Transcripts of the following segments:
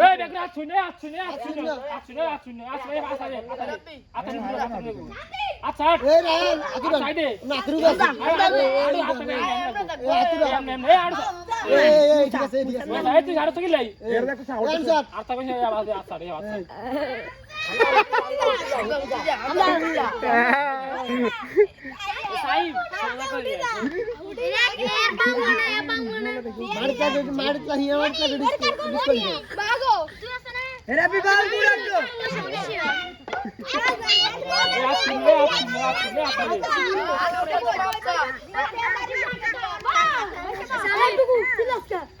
এই না শুনে আছ শুনে আছ শুনে আছ শুনে আছ শুনে আছ এই আছ আচ্ছা সাইডে না গাছ ঠিক আছে ঠিক আছে এই তুই আড় কি লাই রায়ন স্যার আর তা কইছে আওয়াজ আচ্ছা রে আচ্ছা সাইব সালা করে মারি কা গেট মারি কা হিয়া মারি হ্যাপি বার্থডে রাখো এই আছ শুনে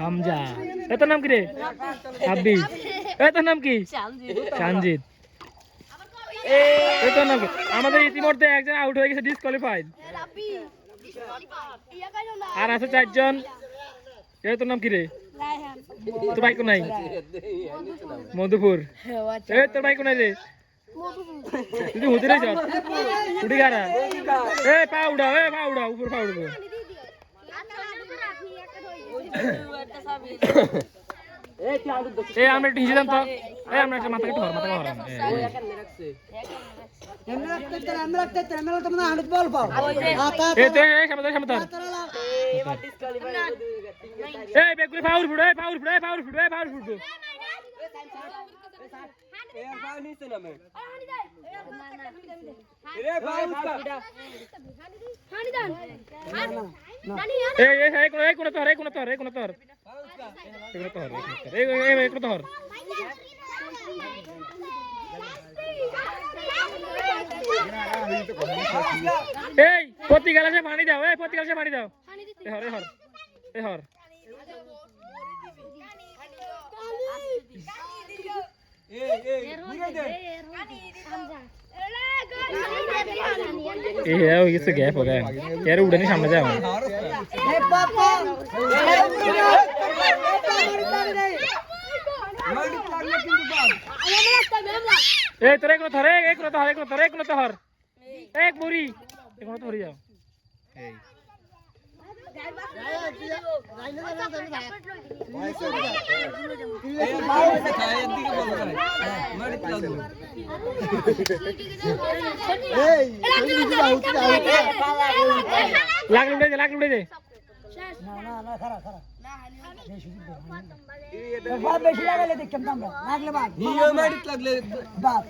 হামজা। এ তোর নাম কি রে? আব্বি এ তোর নাম কি? তোর নাম আমাদের ইতিমধ্যে একজন আউট হয়ে গেছে ডিসকোয়ালিফাইড আর আছে চারজন। এ তোর নাম কি রে? তোর বাইক নাই? মধুপুর। এ, তোর বাইক নাই রে? তুই হুতি রে উঠি গারা এ, পা উড়াও এ, পা উড়াও উপর পা উড়বো এই আমরা একটু হিসেবে তো। এই আমরা একটা মাথা কেটে হর মাথা হর এই। বেগুলি এই সামনে সামনে ধর। এই বেগুলি পাউর ফুড়ে এই পাউর ফুড়ে এই পাউর ফুড়ে এই পাউর ফুড়ে এই এই এই কোন এই কোন তোর এই কোন তোর এই কোন তোর। এই কোন তোর এই এই এই কোন তোর। এই প্রতি গ্লাসে পানি দাও এই প্রতি গ্লাসে পানি দাও। হর এই হর। এই হর। এই হ্যাঁ হয়ে গেছে গ্যাপ হবে এর উড়ে নি সামনে যাও এ বাবা এই তোরে কোন ধরে এই কোন ধরে কোন ধরে কোন ধর এক বুড়ি কোন ধরে যাও এই এই এই আউট লাগ দে লাগ উড়ে দে না না না খারা খারা বেশি লাগালে দেখতাম আমরা লাগলে বাপ হিও লাগলে বাপ